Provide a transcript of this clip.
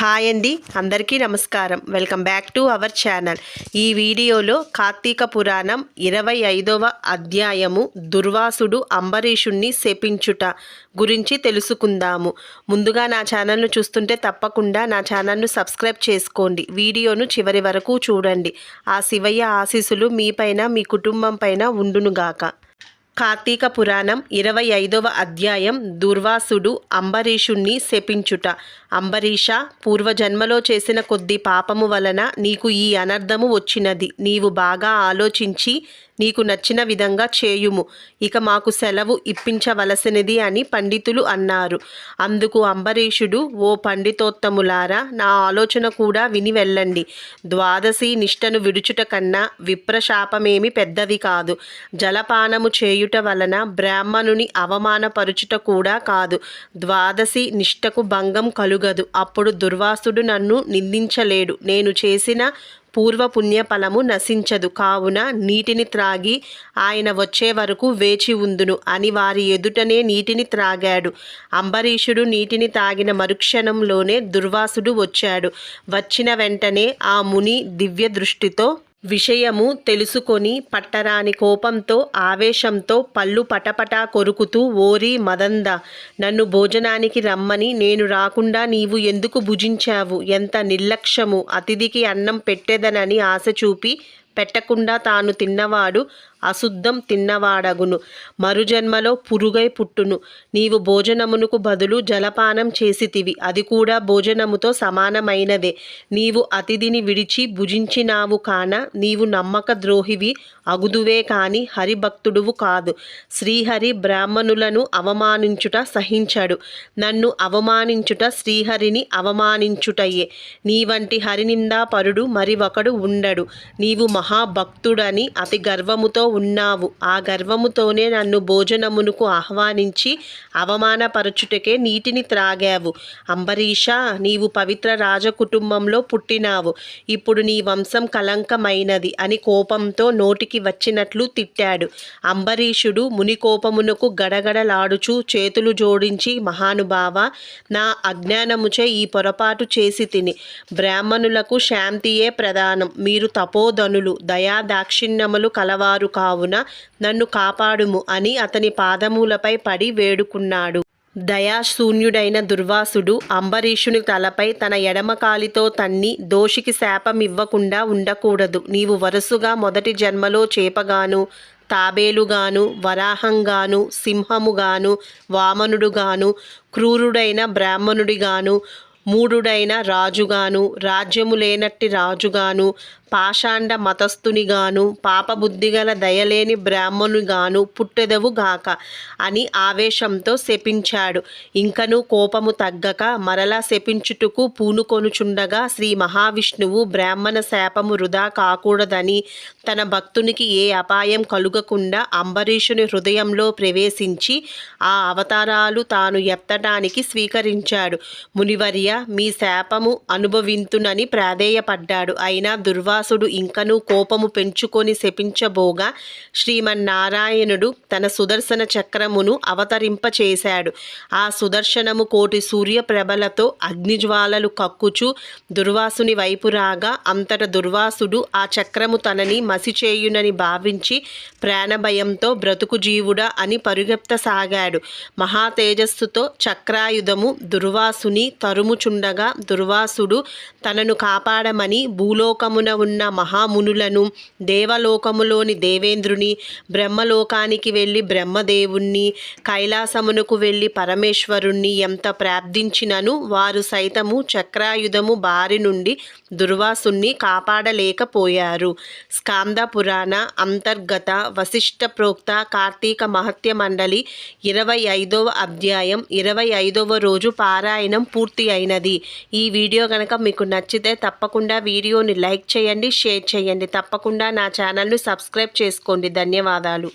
Hi అండి అందరికీ నమస్కారం. Welcome back to our channel. ఈ వీడియోలో కార్తీక పురాణం ఇరవై ఐదవ అధ్యాయము దుర్వాసుడు అంబరీషుణ్ణి శపించుట గురించి తెలుసుకుందాము. ముందుగా నా ఛానల్ను చూస్తుంటే తప్పకుండా నా ఛానల్ను సబ్స్క్రైబ్ చేసుకోండి. వీడియోను చివరి వరకు చూడండి. ఆ శివయ్య ఆశీస్సులు మీపైన మీ కుటుంబం పైన ఉండునుగాక. కార్తీక పురాణం ఇరవై ఐదవ అధ్యాయం దుర్వాసుడు అంబరీషుణ్ణి శపించుట. అంబరీష పూర్వజన్మలో చేసిన కొద్ది పాపము వలన నీకు ఈ అనర్థము వచ్చినది. నీవు బాగా ఆలోచించి నీకు నచ్చిన విధంగా చేయుము. ఇక మాకు సెలవు ఇప్పించవలసినది అని పండితులు అన్నారు. అందుకు అంబరీషుడు ఓ పండితోత్తములారా నా ఆలోచన కూడా విని వెళ్ళండి. ద్వాదశి నిష్టను విడుచుట కన్నా విప్రశాపమేమి పెద్దది కాదు. జలపానము చేయుట వలన బ్రాహ్మణుని అవమానపరుచుట కూడా కాదు. ద్వాదశి నిష్టకు భంగం కలుగదు. అప్పుడు దుర్వాసుడు నన్ను నిందించలేడు. నేను చేసిన పూర్వ పుణ్యఫలము నశించదు. కావున నీటిని త్రాగి ఆయన వచ్చే వరకు వేచి ఉందును. అని వారి ఎదుటనే నీటిని త్రాగాడు. అంబరీషుడు నీటిని తాగిన మరుక్షణంలోనే దుర్వాసుడు వచ్చాడు. వచ్చిన వెంటనే ఆ ముని దివ్య దృష్టితో విషయము తెలుసుకొని పట్టరాని కోపంతో ఆవేశంతో పళ్ళు పటపటా కొరుకుతూ ఓరి మదంద నన్ను భోజనానికి రమ్మని నేను రాకుండా నీవు ఎందుకు భుజించావు? ఎంత నిర్లక్ష్యము అతిథికి అన్నం పెట్టేదనని ఆశ చూపి పెట్టకుండా తాను తిన్నవాడు అశుద్ధం తిన్నవాడగును. మరుజన్మలో పురుగై పుట్టును. నీవు భోజనమునకు బదులు జలపానం చేసితివి. అది కూడా భోజనముతో సమానమైనదే. నీవు అతిథిని విడిచి భుజించినావు కాన నీవు నమ్మక ద్రోహివి అగుదువే కాని హరిభక్తుడువు కాదు. శ్రీహరి బ్రాహ్మణులను అవమానించుట సహించడు. నన్ను అవమానించుట శ్రీహరిని అవమానించుటయే. నీ వంటి హరినిందా పరుడు మరి ఒకడు ఉండడు. నీవు మహా మహాభక్తుడని అతి గర్వముతో ఉన్నావు. ఆ గర్వముతోనే నన్ను భోజనమునకు ఆహ్వానించి అవమానపరచుటకే నీటిని త్రాగావు. అంబరీష నీవు పవిత్ర రాజకుటుంబంలో పుట్టినావు. ఇప్పుడు నీ వంశం కలంకమైనది అని కోపంతో నోటికి వచ్చినట్లు తిట్టాడు. అంబరీషుడు ముని కోపమునకు గడగడలాడుచు చేతులు జోడించి మహానుభావ నా అజ్ఞానముచే ఈ పొరపాటు చేసి తిని. బ్రాహ్మణులకు శాంతియే ప్రధానం. మీరు తపోధనులు. దయా దాక్షిణ్యములు కలవారు కావున నన్ను కాపాడుము అని అతని పాదములపై పడి వేడుకున్నాడు. దయాశూన్యుడైన దుర్వాసుడు అంబరీషుని తలపై తన ఎడమకాలితో తన్ని దోషికి శాపం ఇవ్వకుండా ఉండకూడదు. నీవు వరుసగా మొదటి జన్మలో చేపగాను తాబేలుగాను వరాహంగాను సింహముగాను వామనుడుగాను క్రూరుడైన బ్రాహ్మణుడిగాను మూడుడైన రాజుగాను రాజ్యము లేనట్టి రాజుగాను పాషాండ మతస్థునిగాను పాపబుద్ధిగల దయలేని బ్రాహ్మణుగాను పుట్టెదవుగాక అని ఆవేశంతో శపించాడు. ఇంకను కోపము తగ్గక మరలా శపించుటకు పూనుకొనుచుండగా శ్రీ మహావిష్ణువు బ్రాహ్మణ శాపము వృధా కాకూడదని తన భక్తునికి ఏ అపాయం కలుగకుండా అంబరీషుని హృదయంలో ప్రవేశించి ఆ అవతారాలు తాను ఎత్తడానికి స్వీకరించాడు. మునివర్య మీ శాపము అనుభవింతునని ప్రాధేయపడ్డాడు. అయినా దుర్వాసుడు ఇంకనూ కోపము పెంచుకొని శపించబోగా శ్రీమన్నారాయణుడు తన సుదర్శన చక్రమును అవతరింపచేశాడు. ఆ సుదర్శనము కోటి సూర్యప్రభలతో అగ్నిజ్వాలలు కక్కుచు దుర్వాసుని వైపు రాగా అంతట దుర్వాసుడు ఆ చక్రము తనని మసిచేయునని భావించి ప్రాణభయంతో బ్రతుకు జీవుడా అని పరుగెత్తసాగాడు. మహా తేజస్సుతో చక్రాయుధము దుర్వాసుని తరుము తరుముచుండగా దుర్వాసుడు తనను కాపాడమని భూలోకమున ఉన్న మహామునులను దేవలోకములోని దేవేంద్రుని బ్రహ్మలోకానికి వెళ్ళి బ్రహ్మదేవుణ్ణి కైలాసమునకు వెళ్ళి పరమేశ్వరుణ్ణి ఎంత ప్రార్థించినను వారు సైతము చక్రాయుధము బారి నుండి దుర్వాసుణ్ణి కాపాడలేకపోయారు. స్కాంద పురాణ అంతర్గత వశిష్ట ప్రోక్త కార్తీక మహత్య మండలి ఇరవై ఐదవ అధ్యాయం ఇరవై ఐదవ రోజు పారాయణం పూర్తి అయిన అయినది ఈ వీడియో కనుక మీకు నచ్చితే తప్పకుండా వీడియోని లైక్ చేయండి షేర్ చేయండి. తప్పకుండా నా ఛానల్ను సబ్స్క్రైబ్ చేసుకోండి. ధన్యవాదాలు.